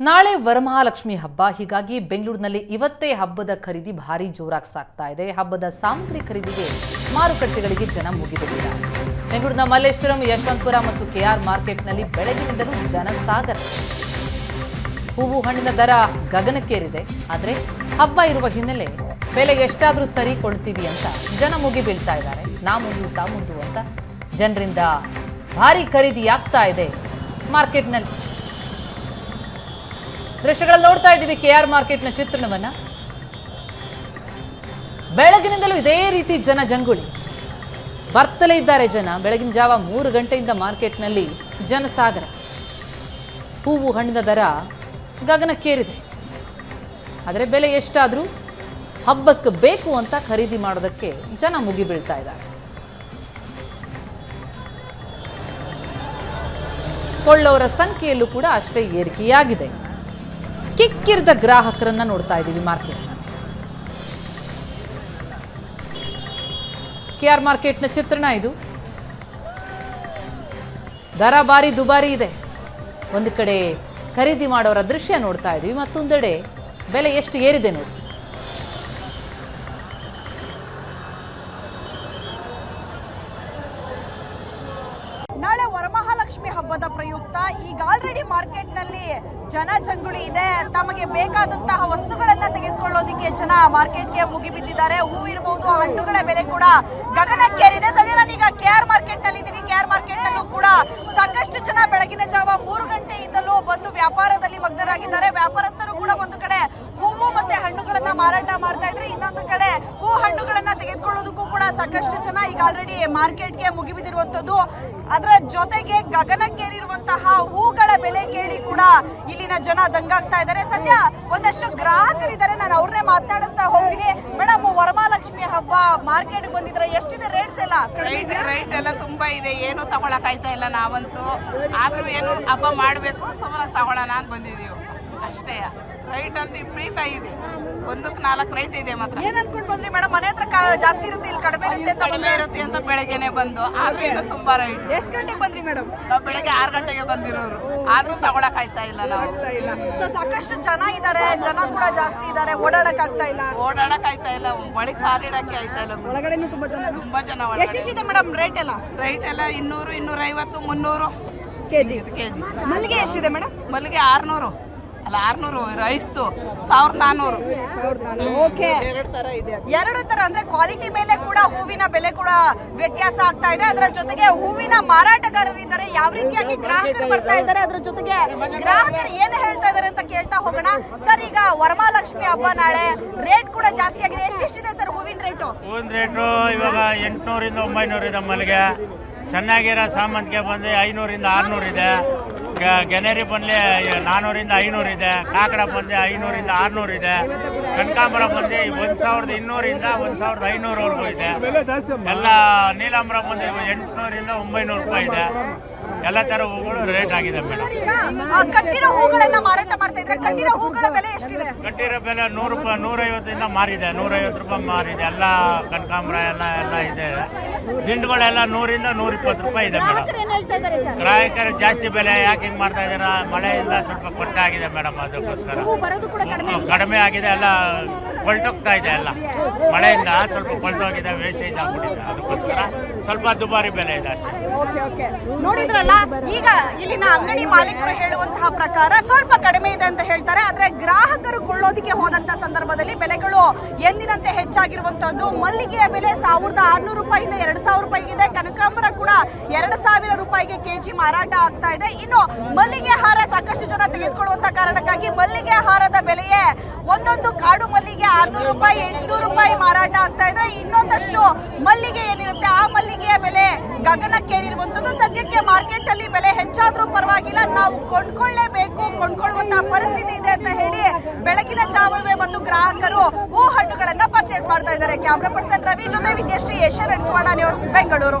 ನಾಳೆ ವರಮಹಾಲಕ್ಷ್ಮಿ ಹಬ್ಬ. ಹೀಗಾಗಿ ಬೆಂಗಳೂರಿನಲ್ಲಿ ಇವತ್ತೇ ಹಬ್ಬದ ಖರೀದಿ ಭಾರಿ ಜೋರಾಗಿ ಸಾಗ್ತಾ ಇದೆ. ಹಬ್ಬದ ಸಾಮಗ್ರಿ ಖರೀದಿಗೆ ಮಾರುಕಟ್ಟೆಗಳಿಗೆ ಜನ ಮುಗಿಬಿಟ್ಟಿಲ್ಲ. ಬೆಂಗಳೂರಿನ ಮಲ್ಲೇಶ್ವರಂ, ಯಶವಂತಪುರ ಮತ್ತು ಕೆಆರ್ ಮಾರ್ಕೆಟ್ನಲ್ಲಿ ಬೆಳಗಿನಿಂದಲೂ ಜನಸಾಗರ. ಹೂವು ಹಣ್ಣಿನ ದರ ಗಗನಕ್ಕೇರಿದೆ. ಆದರೆ ಹಬ್ಬ ಇರುವ ಹಿನ್ನೆಲೆ ಬೆಲೆ ಎಷ್ಟಾದರೂ ಸರಿ ಕೊಳ್ತೀವಿ ಅಂತ ಜನ ಮುಗಿಬೀಳ್ತಾ ಇದ್ದಾರೆ. ನಾ ಮುಂದು ತಾ ಮುಂದು ಅಂತ ಜನರಿಂದ ಭಾರಿ ಖರೀದಿ ಆಗ್ತಾ ಇದೆ ಮಾರ್ಕೆಟ್ನಲ್ಲಿ. ದೃಶ್ಯಗಳಲ್ಲಿ ನೋಡ್ತಾ ಇದ್ದೀವಿ ಕೆ ಆರ್ ಮಾರ್ಕೆಟ್ನ ಚಿತ್ರಣವನ್ನ. ಬೆಳಗಿನಿಂದಲೂ ಇದೇ ರೀತಿ ಜನ ಜಂಗುಳಿ. ಬರ್ತಲೇ ಇದ್ದಾರೆ ಜನ. ಬೆಳಗಿನ ಜಾವ ಮೂರು ಗಂಟೆಯಿಂದ ಮಾರ್ಕೆಟ್ನಲ್ಲಿ ಜನಸಾಗರ. ಹೂವು ಹಣ್ಣಿನ ದರ ಗಗನಕ್ಕೇರಿದೆ. ಆದರೆ ಬೆಲೆ ಎಷ್ಟಾದರೂ ಹಬ್ಬಕ್ಕೆ ಬೇಕು ಅಂತ ಖರೀದಿ ಮಾಡೋದಕ್ಕೆ ಜನ ಮುಗಿಬೀಳ್ತಾ ಇದ್ದಾರೆ. ಕೊಳ್ಳೋರ ಸಂಖ್ಯೆಯಲ್ಲೂ ಕೂಡ ಅಷ್ಟೇ ಏರಿಕೆಯಾಗಿದೆ. ಕಿಕ್ಕಿರಿದ ಗ್ರಾಹಕರನ್ನ ನೋಡ್ತಾ ಇದ್ದೀವಿ ಮಾರ್ಕೆಟ್. ಕೆ ಆರ್ ಮಾರ್ಕೆಟ್ನ ಚಿತ್ರಣ ಇದು. ದರ ಬಾರಿ ದುಬಾರಿ ಇದೆ. ಒಂದು ಕಡೆ ಖರೀದಿ ಮಾಡೋರ ದೃಶ್ಯ ನೋಡ್ತಾ ಇದ್ದೀವಿ ಮತ್ತೊಂದೆಡೆ ಬೆಲೆ ಎಷ್ಟು ಏರಿದೆ ನೋಡಿ ನಾಳೆ ವರಮಹಾಲಕ್ಷ್ಮಿ ಹಬ್ಬದ ಪ್ರಯುಕ್ತ. ಈಗ ಆಲ್ರೆಡಿ ಮಾರ್ಕೆಟ್ನಲ್ಲಿ ಜನ ಜಂಗುಳಿ ಇದೆ. ತಮಗೆ ಬೇಕಾದಂತಹ ವಸ್ತುಗಳನ್ನ ತೆಗೆದುಕೊಳ್ಳೋದಿಕ್ಕೆ ಜನ ಮಾರ್ಕೆಟ್ಗೆ ಮುಗಿಬಿದ್ದಿದ್ದಾರೆ ಹೂ ಇರಬಹುದು ಹಣ್ಣುಗಳ ಬೆಲೆ ಕೂಡ ಗಗನಕ್ಕೇರಿದೆ. ಸದ್ಯ ನಾನೀಗ ಕೆ ಆರ್ ಮಾರ್ಕೆಟ್ನಲ್ಲಿ ಇದ್ದೀನಿ. ಕೆ ಆರ್ ಮಾರ್ಕೆಟ್ ನಲ್ಲೂ ಕೂಡ ಸಾಕಷ್ಟು ಜನ ಬೆಳಗಿನ ಜಾವ ಮೂರು ಗಂಟೆಯಿಂದಲೂ ಬಂದು ವ್ಯಾಪಾರದಲ್ಲಿ ಮಗ್ನರಾಗಿದ್ದಾರೆ. ವ್ಯಾಪಾರಸ್ಥರು ಕೂಡ ಒಂದು ಕಡೆ ಹೂವು ಮತ್ತೆ ಹಣ್ಣುಗಳನ್ನ ಮಾರಾಟ ಮಾಡ್ತಾ ಇದ್ರೆ ಇನ್ನೊಂದು ಕಡೆ ಹೂ ಹಣ್ಣುಗಳನ್ನ ತೆಗೆದುಕೊಳ್ಳೋದಕ್ಕೂ ಕೂಡ ಸಾಕಷ್ಟು ಜನ ಈಗ ಆಲ್ರೆಡಿ ಮಾರ್ಕೆಟ್ಗೆ ಮುಗಿಬಿದಿರುವಂತದ್ದು ಅದರ ಜೊತೆಗೆ ಗಗನಕ್ಕೇರಿರುವಂತಹ ಹೂಗಳ ಬೆಲೆ ಕೇಳಿ ಕೂಡ ಇಲ್ಲಿನ ಜನ ದಂಗಾಗ್ತಾ ಇದ್ದಾರೆ. ಸದ್ಯ ಒಂದಷ್ಟು ಗ್ರಾಹಕರಿದ್ದಾರೆ. ನಾನು ಅವ್ರನ್ನೇ ಮಾತಾಡಿಸ್ತಾ ಹೋಗ್ತೀನಿ. ಮೇಡಮ್ ವರಮಹಾಲಕ್ಷ್ಮಿ ಹಬ್ಬ ಮಾರ್ಕೆಟ್ ಬಂದಿದ್ರೆ ಎಷ್ಟಿದೆ ರೇಟ್ಸ್ ಎಲ್ಲ? ರೈಟ್ ಎಲ್ಲ ತುಂಬಾ ಇದೆ. ಏನು ತಗೊಳಕ್ ಆಯ್ತಾ ಇಲ್ಲ ನಾವಂತೂ. ಆದ್ರೂ ಏನು ಹಬ್ಬ ಮಾಡ್ಬೇಕು ಸುಮ್ಮನೆ ತಗೊಳ್ಳೋಣ ಅಂತ ಬಂದಿದೀವಿ ಅಷ್ಟೇ. ರೈಟ್ ಅಂತ ವಿಪರೀತ ಇದೆ. ಒಂದಕ್ಕೆ ನಾಲ್ಕು ರೈಟ್ ಇದೆ ಮಾತ್ರ. ಏನ್ ಅನ್ಕೊಂಡ್ ಬಂದ್ರಿ ಮೇಡಮ್? ಮನೆ ಹತ್ರ ಕ- ಜಾಸ್ತಿ ಇರುತ್ತೆ ಇಲ್ಲಿ ಕಡಿಮೆ ಇರುತ್ತೆ ಅಂತ ಕಡಿಮೆ ಇರುತ್ತೆ ಅಂತ ಬೆಳಗ್ಗೆನೆ ಬಂದು. ಆದ್ರೆ ಇನ್ನು ತುಂಬಾ ರೈಟ್ ಎಷ್ಟು ಗಂಟೆಗೆ ಬಂದ್ರಿ ಮೇಡಮ್? ನಾವು ಬೆಳಗ್ಗೆ ಆರು ಗಂಟೆಗೆ ಬಂದಿರೋರು. ಆದ್ರೂ ತಗೊಳಕ್ ಆಯ್ತಾ ಇಲ್ಲ ನಾವು. ಇಲ್ಲ. ಸೊ ಸಾಕಷ್ಟು ಜನ ಇದ್ದಾರೆ ಜನ ಕೂಡ ಜಾಸ್ತಿ ಇದ್ದಾರೆ ಓಡಾಡಕ್ ಆಗ್ತಾ ಇಲ್ಲ. ಓಡಾಡಕ್ ಆಯ್ತಾ ಇಲ್ಲ. ಒಳಗೆ ಕಾಲಿಡಕ್ಕೆ ಆಯ್ತಾ ಇಲ್ಲ. ಒಳಗಡೆನೂ ತುಂಬಾ ಜನ ತುಂಬಾ ಜನ ಎಷ್ಟು ಎಷ್ಟೆಷ್ಟಿದೆ ಮೇಡಮ್ ರೇಟ್ ಎಲ್ಲ? ರೈಟ್ ಎಲ್ಲ ಇನ್ನೂರು ಇನ್ನೂರ ಐವತ್ತು ಮುನ್ನೂರು ಕೆಜಿ ಕೆಜಿ ಮಲ್ಲಿಗೆ ಎಷ್ಟಿದೆ ಮೇಡಮ್? ಮಲ್ಲಿಗೆ ಆರ್ನೂರು. ಅಲ್ಲ ಆರ್ನೂರು ರೈಸ್ತು ಸಾವಿರದ ನಾನ್ನೂರು ಓಕೆ. ಎರಡು ತರ ಅಂದ್ರೆ ಕ್ವಾಲಿಟಿ ಮೇಲೆ ಕೂಡ ಹೂವಿನ ಬೆಲೆ ಕೂಡ ವ್ಯತ್ಯಾಸ ಆಗ್ತಾ ಇದೆ. ಅದರ ಜೊತೆಗೆ ಹೂವಿನ ಮಾರಾಟಗಾರರಿದ್ದಾರೆ. ಯಾವ ರೀತಿಯಾಗಿ ಗ್ರಾಹಕರು ಬರ್ತಾ ಇದ್ದಾರೆ ಅದ್ರ ಜೊತೆಗೆ ಗ್ರಾಹಕರು ಏನು ಹೇಳ್ತಾ ಇದ್ದಾರೆ ಅಂತ ಕೇಳ್ತಾ ಹೋಗೋಣ. ಸರ್ ಈಗ ವರಮಹಾಲಕ್ಷ್ಮಿ ಹಬ್ಬ ನಾಳೆ. ರೇಟ್ ಕೂಡ ಜಾಸ್ತಿ ಆಗಿದೆ. ಎಷ್ಟೆಷ್ಟಿದೆ ಸರ್ ಹೂವಿನ ರೇಟು ಹೂವಿನ ರೇಟು ಇವಾಗ ಎಂಟುನೂರಿಂದ ಒಂಬೈನೂರು ಇದೆ ಮಲ್ಲಿಗೆ ಚೆನ್ನಾಗಿರೋ ಸಾಮಂತಿಗೆ ಬಂದು ಐನೂರಿಂದ ಆರ್ನೂರು ಇದೆ. ಗೆನೇರಿ ಬಂದು ನಾನೂರಿಂದ ಐನೂರು ಇದೆ ಕಾಕಡ ಬಂದೆ ಐನೂರಿಂದ ಆರ್ನೂರು ಇದೆ ಕನಕಾಂಬರ ಬಂದೆ ಒಂದು ಸಾವಿರದ ಇನ್ನೂರಿಂದ ಒಂದು ಸಾವಿರದ ಐನೂರವರೆಗೂ ಇದೆ. ಎಲ್ಲ ನೀಲಾಂಬರ ಬಂದು ಎಂಟುನೂರಿಂದ ಒಂಬೈನೂರು ರೂಪಾಯಿ ಇದೆ. ಎಲ್ಲ ತರ ಹೂಗಳು ರೇಟ್ ಆಗಿದೆ ಮೇಡಮ್. ಕಟ್ಟಿರೋ ಹೂಗಳನ್ನ ಮಾರಾಟ ಮಾಡ್ತಾ ಇದ್ರೆ ಕಟ್ಟಿರೋ ಹೂಗಳ ಬೆಲೆ ಎಷ್ಟಿದೆ? ಕಟ್ಟಿರೋ ಬೆಲೆ ನೂರು ರೂಪಾಯಿ ನೂರೈವತ್ತಿಂದ ಮಾರಿದೆ. ನೂರೈವತ್ತು ರೂಪಾಯಿ ಮಾರಿದೆ. ಎಲ್ಲ ಕನಕಾಂಬರ ಎಲ್ಲ ಎಲ್ಲ ಇದೆ. ದಿಂಡುಗಳೆಲ್ಲ ನೂರಿಂದ ನೂರ ಇಪ್ಪತ್ತು ರೂಪಾಯಿ ಇದೆ ಮೇಡಮ್. ಗ್ರಾಹಕರು ಜಾಸ್ತಿ ಬೆಲೆ ಯಾಕೆ ಹಿಂಗೆ ಮಾಡ್ತಾ ಇದ್ದೀರಾ? ಮಳೆಯಿಂದ ಸ್ವಲ್ಪ ಖರ್ಚಾಗಿದೆ ಮೇಡಮ್ ಅದಕ್ಕೋಸ್ಕರ. ಕಡಿಮೆ ಆಗಿದೆ. ಎಲ್ಲ ಕೊಳ್ತೋಗ್ತಾ ಇದೆ ಎಲ್ಲ ಮಳೆಯಿಂದ ಸ್ವಲ್ಪ ಕೊಳ್ತೋಗಿದೆ ವೇಸ್ಟೇಜ್ ಆಗ್ಬಿಟ್ಟಿದೆ. ಅದಕ್ಕೋಸ್ಕರ ಸ್ವಲ್ಪ ದುಬಾರಿ ಬೆಲೆ ಇದೆ ಅಷ್ಟೇ. ನೋಡಿದ್ರಲ್ಲ, ಈಗ ಇಲ್ಲಿನ ಅಂಗಡಿ ಮಾಲೀಕರು ಹೇಳುವಂತಹ ಪ್ರಕಾರ ಸ್ವಲ್ಪ ಕಡಿಮೆ ಇದೆ ಅಂತ ಹೇಳ್ತಾರೆ. ಆದ್ರೆ ಗ್ರಾಹಕರು ಕೊಳ್ಳೋದಿಕ್ಕೆ ಹೋದಂತ ಸಂದರ್ಭದಲ್ಲಿ ಬೆಲೆಗಳು ಎಂದಿನಂತೆ ಹೆಚ್ಚಾಗಿರುವಂತದ್ದು ಮಲ್ಲಿಗೆಯ ಬೆಲೆ ಸಾವಿರದ ಆರ್ನೂರು ರೂಪಾಯಿಂದ ಎರಡ್ ಸಾವಿರ ರೂಪಾಯಿಗಿದೆ. ಕನಕಾಂಬರ ಕೂಡ ಎರಡ್ ಸಾವಿರ ರೂಪಾಯಿಗೆ ಕೆಜಿ ಮಾರಾಟ ಆಗ್ತಾ ಇದೆ. ಇನ್ನು ಮಲ್ಲಿಗೆ ಹಾರ ಸಾಕಷ್ಟು ಜನ ತೆಗೆದುಕೊಳ್ಳುವಂತ ಕಾರಣಕ್ಕಾಗಿ ಮಲ್ಲಿಗೆ ಹಾರದ ಬೆಲೆಯೇ ಒಂದೊಂದು ಕಾಡು ಮಲ್ಲಿಗೆ ಆರ್ನೂರು ರೂಪಾಯಿ, ಎಂಟ್ನೂರು ರೂಪಾಯಿ ಮಾರಾಟ ಆಗ್ತಾ ಇದ್ರೆ ಇನ್ನೊಂದಷ್ಟು ಮಲ್ಲಿಗೆ ಏನಿರುತ್ತೆ, ಆ ಮಲ್ಲಿಗೆಯ ಬೆಲೆ ಗಗನಕ್ಕೇರಿರುವಂತದ್ದು ಸದ್ಯಕ್ಕೆ ಮಾರ್ಕೆಟ್ ಅಲ್ಲಿ ಬೆಲೆ ಹೆಚ್ಚಾದ್ರೂ ಪರವಾಗಿಲ್ಲ. ನಾವು ಕೊಂಡ್ಕೊಳ್ಳೇಬೇಕು ಕೊಂಡ್ಕೊಳ್ಳುವಂತಹ ಪರಿಸ್ಥಿತಿ ಇದೆ ಅಂತ ಹೇಳಿ ಬೆಳಗಿನ ಜಾವವೇ ಬಂದು ಗ್ರಾಹಕರು ಹೂ ಹಣ್ಣುಗಳನ್ನ ಪರ್ಚೇಸ್ ಮಾಡ್ತಾ ಇದ್ದಾರೆ. ಕ್ಯಾಮ್ರಾ ಪರ್ಸನ್ ರವಿ ಜೊತೆ ವಿದ್ಯಶ್ರೀ, ಏಷ್ಯಾ ನಡೆಸುವ ನ್ಯೂಸ್ ಬೆಂಗಳೂರು